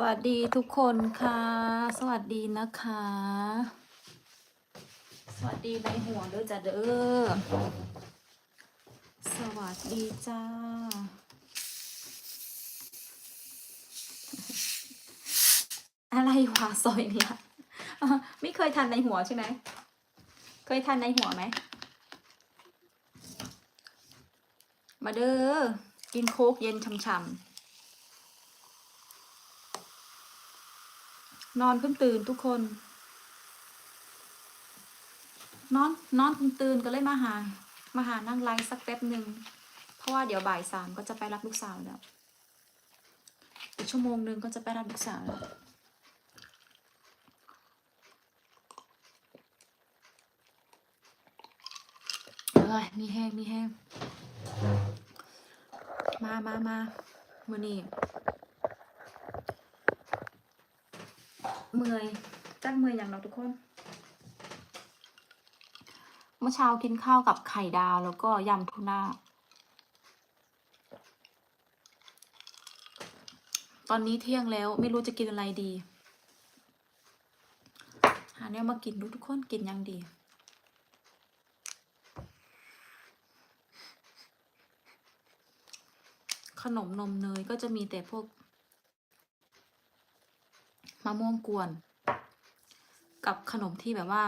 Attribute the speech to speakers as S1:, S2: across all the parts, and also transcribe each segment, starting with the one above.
S1: สวัสดีทุกคนค่ะ สวัสดีนะคะ สวัสดีในหัวเด้อจ้ะเด้อ สวัสดีจ้า อะไรวะซอยเนี่ยไม่เคยทันในหัวใช่ไหม เคยทันในหัวไหม มาเด้อ กินโค้กเย็นช่ำๆ นอนเพิ่งตื่นทุกคน นอนนอนเพิ่งตื่นก็เลยมาหา มาหานั่งไลฟ์สักแป๊บหนึ่งเพราะว่าเดี๋ยวบ่ายสามก็จะไปรับลูกสาวแล้วอีกชั่วโมงหนึ่งก็จะไปรับลูกสาวแล้วเอ้ยมีแห้งมีแห้งมามามามือนี่ เมื่อยจักเมื่อยอย่างเราทุกคน เมื่อเช้ากินข้าวกับไข่ดาวแล้วก็ยำทูน่า ตอนนี้เที่ยงแล้วไม่รู้จะกินอะไรดี หาแนวมากินดูทุกคนกินยังดีขนมนมเนยก็จะมีแต่พวก มะม่วงกวน กับขนมที่แบบว่า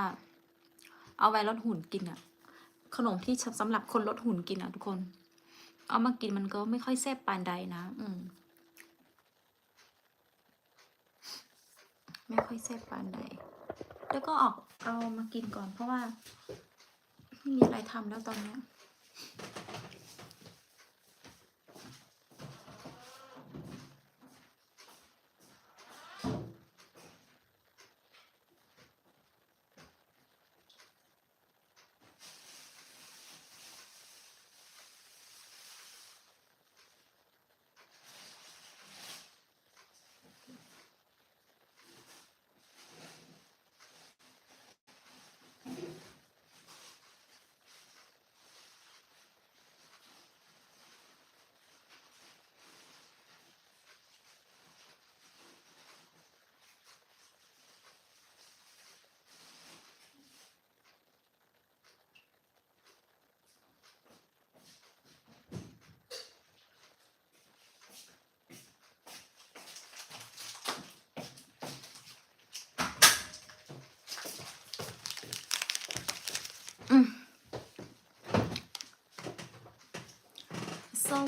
S1: เอาไว้ลดหุ่นกินอะขนมที่สำหรับคนลดหุ่นกินอะทุกคน เอามากินมันก็ไม่ค่อยแซ่บปานใดนะ อืมไม่ค่อยแซ่บปานใดแล้วก็ออกเอามากินก่อนเพราะว่าไม่มีอะไรทำแล้วตอนเนี้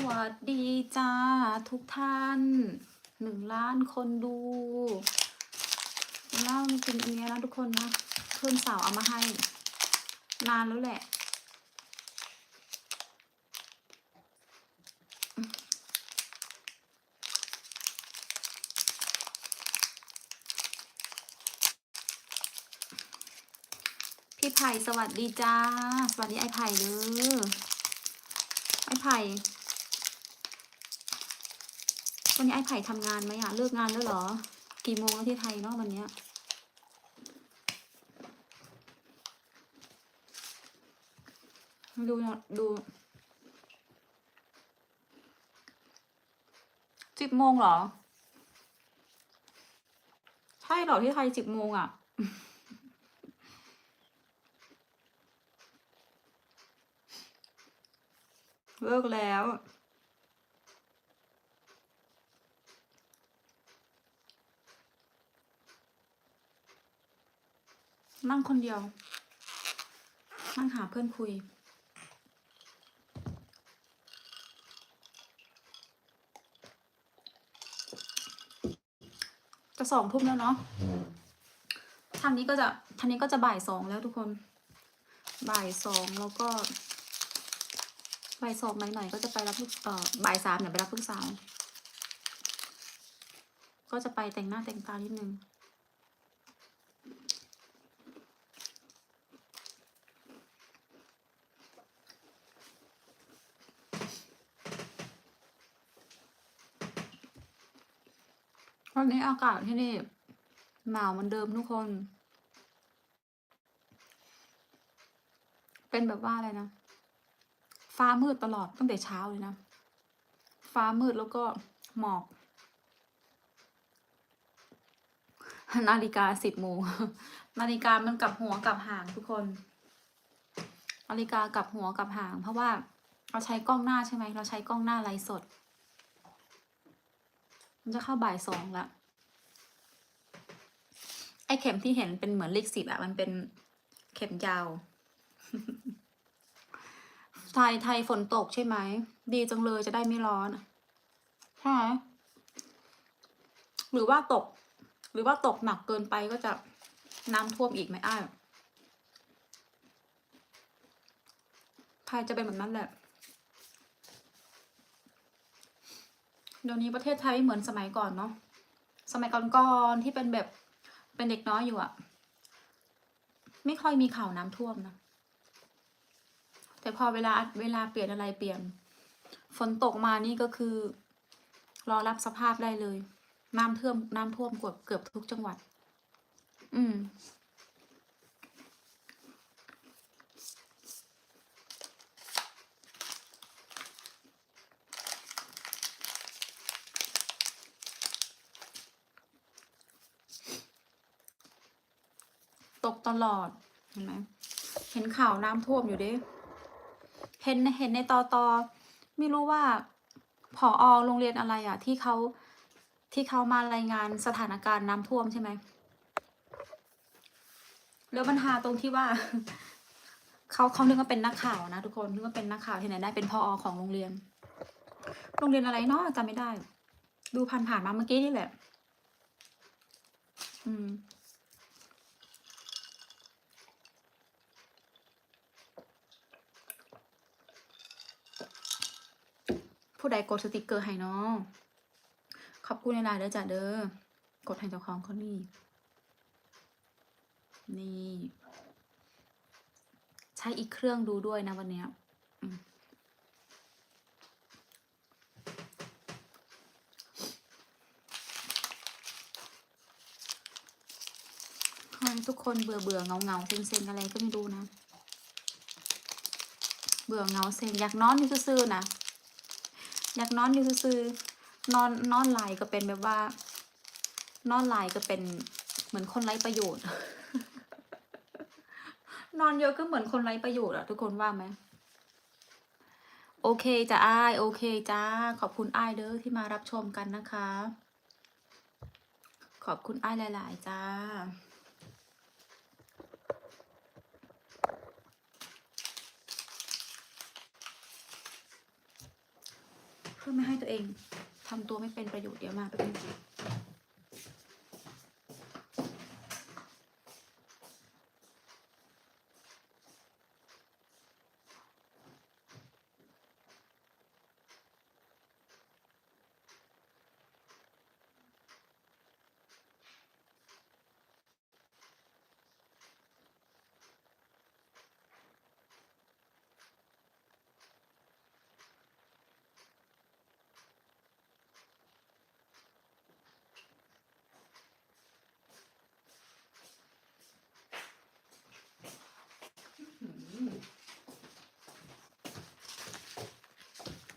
S1: วัสดีจ้าทุกท่านหนึ่งล้านคนดูเล่ามันเป็นอันนี้นะทุกคนนะ เพื่อนสาวเอามาให้ นานแล้วแหละ พี่ไผ่สวัสดีจ้า สวัสดีไอ้ไผ่เด้อไอ้ไผ่ วันนี้ไอ้ไผ่ทำงานไหมอะเลิกงานแล้วเหรอ กี่โมงแล้วที่ไทยเนาะวันเนี้ยดูดูสิบโมงเหรอ ใช่เหรอที่ไทยสิบโมงอะเลิกแล้ว นั่งคนเดียว นั่งหาเพื่อนคุย จะสองทุ่มแล้วเนาะทางนี้ก็จะทางนี้ก็จะบ่ายสองแล้วทุกคน บ่ายสองแล้วก็บ่ายสองหน่อยๆก็จะไปรับลูกเอ่อบ่ายสามเนี่ยไปรับลูกสาว ก็จะไปแต่งหน้าแต่งตานิดนึง วันนี้อากาศที่นี่หนาวเหมือนเดิมทุกคน เป็นแบบว่าอะไรนะ ฟ้ามืดตลอดตั้งแต่เช้าเลยนะ ฟ้ามืดแล้วก็หมอก นาฬิกาสิบโมงนาฬิกามันกลับหัวกลับหางทุกคน นาฬิกากลับหัวกลับหาง เพราะว่าเราใช้กล้องหน้าใช่ไหม เราใช้กล้องหน้าไลฟ์สด มันจะเข้าบ่ายสองละไอเข็มที่เห็นเป็นเหมือนเลขสิบอะมันเป็นเข็มยาว ไทยไทยฝนตกใช่ไหม ดีจังเลยจะได้ไม่ร้อนใช่ไหมหรือว่าตก หรือว่าตกหนักเกินไปก็จะน้ำท่วมอีกไหมอ้ายไทยจะเป็นแบบนั้นแหละ เดี๋ยวนี้ประเทศไทยไม่เหมือนสมัยก่อนเนาะสมัยก่อนๆที่เป็นแบบเป็นเด็กน้อยอยู่อะไม่ค่อยมีข่าวน้ำท่วมนะแต่พอเวลาเวลาเปลี่ยนอะไรเปลี่ยน ฝนตกมานี่ก็คือ รอรับสภาพได้เลย น้ำท่วมน้ำท่วมเกือบเกือบทุกจังหวัด อืม ตกตลอด เห็นไหม เห็นข่าวน้ำท่วมอยู่ด้เห็นเห็นในตอตอไม่รู้ว่าผออโรงเรียนอะไรอะที่เขาที่เขามารายงานสถานการณ์น้ำท่วมใช่ไหม แล้วปัญหาตรงที่ว่าเขาเขานึกว่าเป็นนักข่าวนะทุกคนนึกว่าเป็นนักข่าวที่ไหนได้เป็นพออของโรงเรียน โรงเรียนอะไรเนาะจำไม่ได้ ดูผ่านผ่านๆมาเมื่อกี้นี่แหละ อืม ผู้ใดกดสติกเกอร์ให้เนาะขอบคุณในไลน์เด้อจ้ะเด้อกดให้เจ้าของเขานี่นี่ ใช้อีกเครื่องดูด้วยนะวันนี้ทุกคนเบื่อเบื่อเงาเงาเซ็งเซ็งอะไรก็ไม่รู้นะ เบื่อเงาเซ็งอยากนอนอยู่ซื่อๆนะ อยากนอนอยู่ซื่อนอนนอนหลายก็เป็นแบบว่า นอนหลายก็เป็นเหมือนคนไร้ประโยชน์ นอนเยอะก็เหมือนคนไร้ประโยชน์อะทุกคนว่าไหมโอเคจ้ะอ้ายโอเคจ้า ขอบคุณอ้ายเด้อที่มารับชมกันนะคะ ขอบคุณอ้ายหลาย ๆ จ้า เพื่อไม่ให้ตัวเองทำตัวไม่เป็นประโยชน์เดี๋ยวมาแป๊บนึง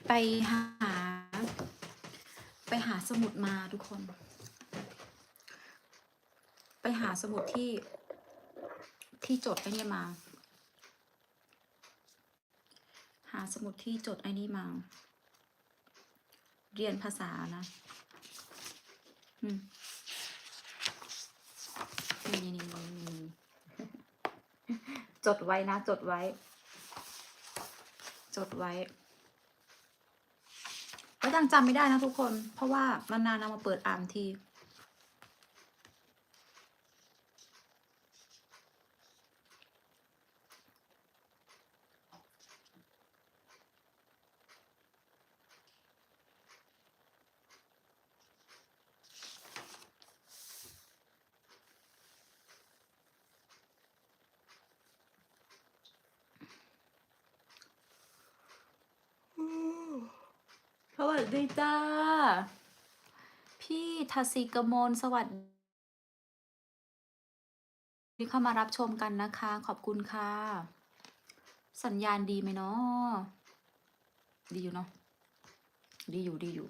S1: ไปหา ไปหาสมุดมาทุกคน ไปหาสมุดที่ที่จดไอ้นี่มา หาสมุดที่จดไอ้นี่มา เรียนภาษานะ อืมนี่นี่นี่นี่จดไว้นะ จดไว้ จดไว้ ยังจำไม่ได้นะทุกคน เพราะว่านานๆเอามาเปิดอ่านที วัสดีจ้า พี่ทัศสีกมลสวัสดีที่เข้ามารับชมกันนะคะ ขอบคุณค่ะ สัญญาณดีไหมเนาะดีอยู่เนาะดีอยู่ดีอยู่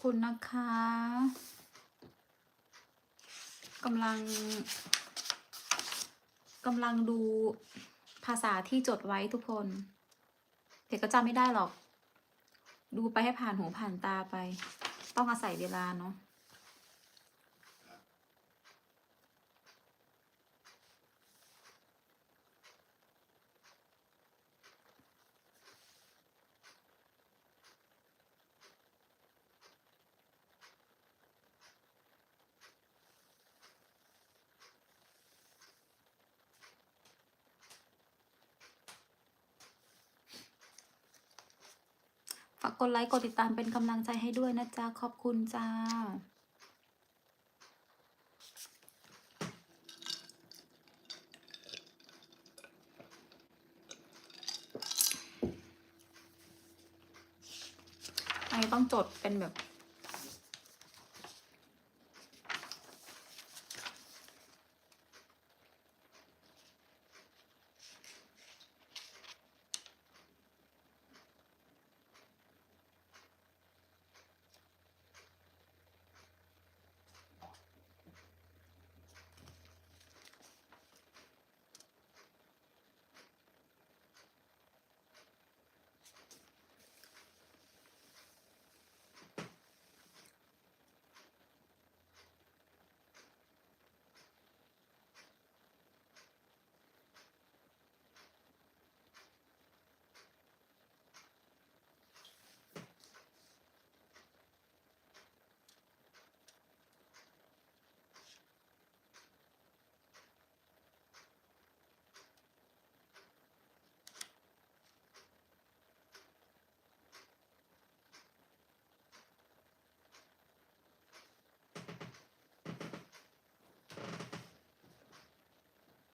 S1: คุณนะคะกำลัง กำลังดูภาษาที่จดไว้ทุกคนเด็กก็จำไม่ได้หรอก ดูไปให้ผ่านหูผ่านตาไป ต้องอาศัยเวลาเนาะ กดไลค์กดติดตามเป็นกำลังใจให้ด้วยนะจ๊ะ ขอบคุณจ้าอันนี้ต้องจดเป็นแบบ